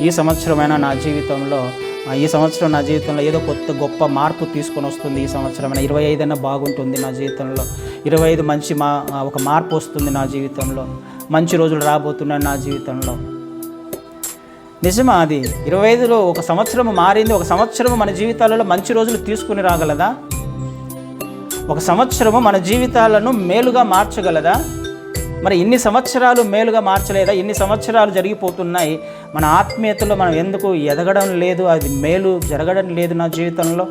ఈ సంవత్సరమైనా నా జీవితంలో ఈ సంవత్సరం నా జీవితంలో ఏదో కొత్త గొప్ప మార్పు తీసుకొని వస్తుంది ఈ సంవత్సరమైనా. ఇరవై ఐదైనా బాగుంటుంది నా జీవితంలో. ఇరవై ఐదు మంచి మా ఒక మార్పు వస్తుంది నా జీవితంలో. మంచి రోజులు రాబోతున్నాయి నా జీవితంలో. నిజమా అది? ఇరవై ఐదులో ఒక సంవత్సరం మారింది ఒక సంవత్సరం మన జీవితాలలో మంచి రోజులు తీసుకుని రాగలదా? ఒక సంవత్సరము మన జీవితాలను మేలుగా మార్చగలదా? మరి ఇన్ని సంవత్సరాలు మేలుగా మార్చలేదా? ఇన్ని సంవత్సరాలు జరిగిపోతున్నాయి. మన ఆత్మీయతలో మనం ఎందుకు ఎదగడం లేదు? అది మేలు జరగడం లేదు నా జీవితంలో.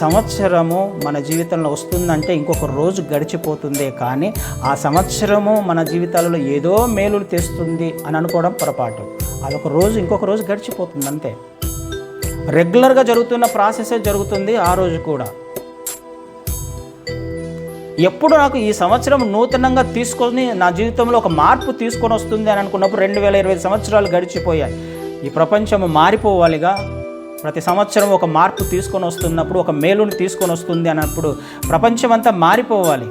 సంవత్సరము మన జీవితంలో వస్తుందంటే ఇంకొక రోజు గడిచిపోతుందే కానీ ఆ సంవత్సరము మన జీవితాలలో ఏదో మేలులు తెస్తుంది అని అనుకోవడం పొరపాటు. అదొక రోజు ఇంకొక రోజు గడిచిపోతుంది అంతే. రెగ్యులర్గా జరుగుతున్న ప్రాసెసే జరుగుతుంది ఆ రోజు కూడా. ఎప్పుడు నాకు ఈ సంవత్సరం నూతనంగా తీసుకొని నా జీవితంలో ఒక మార్పు తీసుకొని వస్తుంది అని అనుకున్నప్పుడు రెండు వేల ఇరవై సంవత్సరాలు గడిచిపోయాయి. ఈ ప్రపంచం మారిపోవాలిగా. ప్రతి సంవత్సరం ఒక మార్పు తీసుకొని వస్తున్నప్పుడు ఒక మేలుని తీసుకొని వస్తుంది అన్నప్పుడు ప్రపంచం అంతా మారిపోవాలి.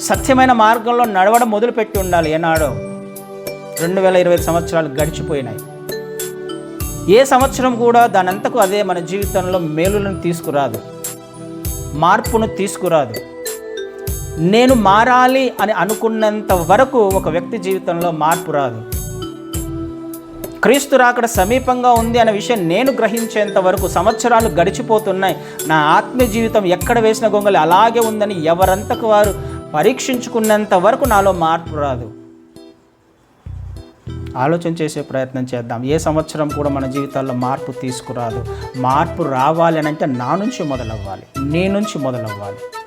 సత్యమైన మార్గంలో నడవడం మొదలుపెట్టి ఉండాలి ఏనాడో. రెండు వేల ఇరవై సంవత్సరాలు గడిచిపోయినాయి. ఏ సంవత్సరం కూడా దానంతకు అదే మన జీవితంలో మేలులను తీసుకురాదు. మార్పును తీసుకురాదు. నేను మారాలి అని అనుకున్నంత వరకు ఒక వ్యక్తి జీవితంలో మార్పు రాదు. క్రీస్తు రాకడ సమీపంగా ఉంది అనే విషయం నేను గ్రహించేంత వరకు సంవత్సరాలు గడిచిపోతున్నాయి. నా ఆత్మీయ జీవితం ఎక్కడ వేసిన గొంగలి అలాగే ఉందని ఎవరంతకు వారు పరీక్షించుకున్నంత వరకు నాలో మార్పు రాదు. ఆలోచన చేసే ప్రయత్నం చేద్దాం. ఏ సంవత్సరం కూడా మన జీవితాల్లో మార్పు తీసుకురాదు. మార్పు రావాలి అని అంటే నా నుంచి మొదలవ్వాలి. నీ నుంచి మొదలవ్వాలి.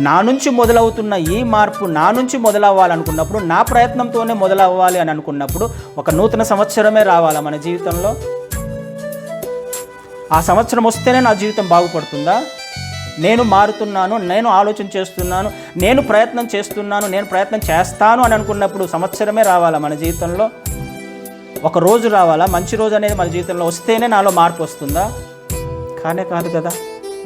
నా నుంచి మొదలవుతున్న ఈ మార్పు నా నుంచి మొదలవ్వాలనుకున్నప్పుడు నా ప్రయత్నంతోనే మొదలవ్వాలి అని అనుకున్నప్పుడు ఒక నూతన సంవత్సరమే రావాలా మన జీవితంలో? ఆ సంవత్సరం వస్తేనే నా జీవితం బాగుపడుతుందా? నేను మారుతున్నాను నేను ఆలోచన చేస్తున్నాను నేను ప్రయత్నం చేస్తున్నాను నేను ప్రయత్నం చేస్తాను అని అనుకున్నప్పుడు సంవత్సరమే రావాలా మన జీవితంలో? ఒక రోజు రావాలా? మంచి రోజు అనేది మన జీవితంలో వస్తేనే నాలో మార్పు వస్తుందా? కానే కాదు కదా.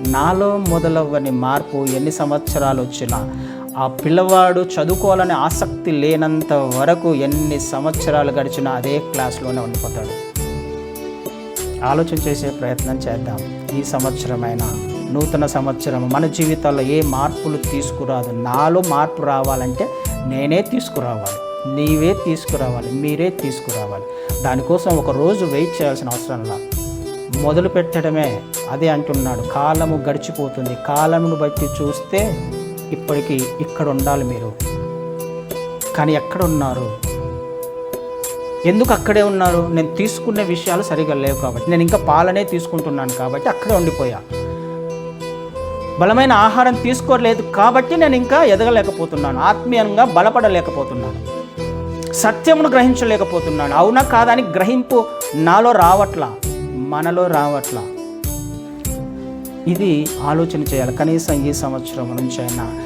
నాలో మొదలవ్వని మార్పు ఎన్ని సంవత్సరాలు వచ్చినా ఆ పిల్లవాడు చదువుకోవాలనే ఆసక్తి లేనంత వరకు ఎన్ని సంవత్సరాలు గడిచినా అదే క్లాస్లోనే ఉండిపోతాడు. ఆలోచన చేసే ప్రయత్నం చేద్దాం. ఈ సంవత్సరమైన నూతన సంవత్సరం మన జీవితాల్లో ఏ మార్పులు తీసుకురాదు. నాలో మార్పు రావాలంటే నేనే తీసుకురావాలి. నీవే తీసుకురావాలి మీరే తీసుకురావాలి. దానికోసం ఒక రోజు వెయిట్ చేయాల్సిన అవసరం లా మొదలు పెట్టడమే అదే అంటున్నాడు. కాలము గడిచిపోతుంది. కాలమును బట్టి చూస్తే ఇప్పటికీ ఇక్కడ ఉండాలి మీరు. కానీ ఎక్కడ ఉన్నారు ఎందుకు అక్కడే ఉన్నారు? నేను తీసుకునే విషయాలు సరిగా లేవు కాబట్టి. నేను ఇంకా పాలనే తీసుకుంటున్నాను కాబట్టి అక్కడే ఉండిపోయా. బలమైన ఆహారం తీసుకోలేదు కాబట్టి నేను ఇంకా ఎదగలేకపోతున్నాను. ఆత్మీయంగా బలపడలేకపోతున్నాను. సత్యమును గ్రహించలేకపోతున్నాను. అవునా కాదా అని గ్రహింపు నాలో రావట్లా? మనలో రావట్లా? ఇది ఆలోచన చేయాలి. కనీసం ఈ సంవత్సరం నుంచి అయినా.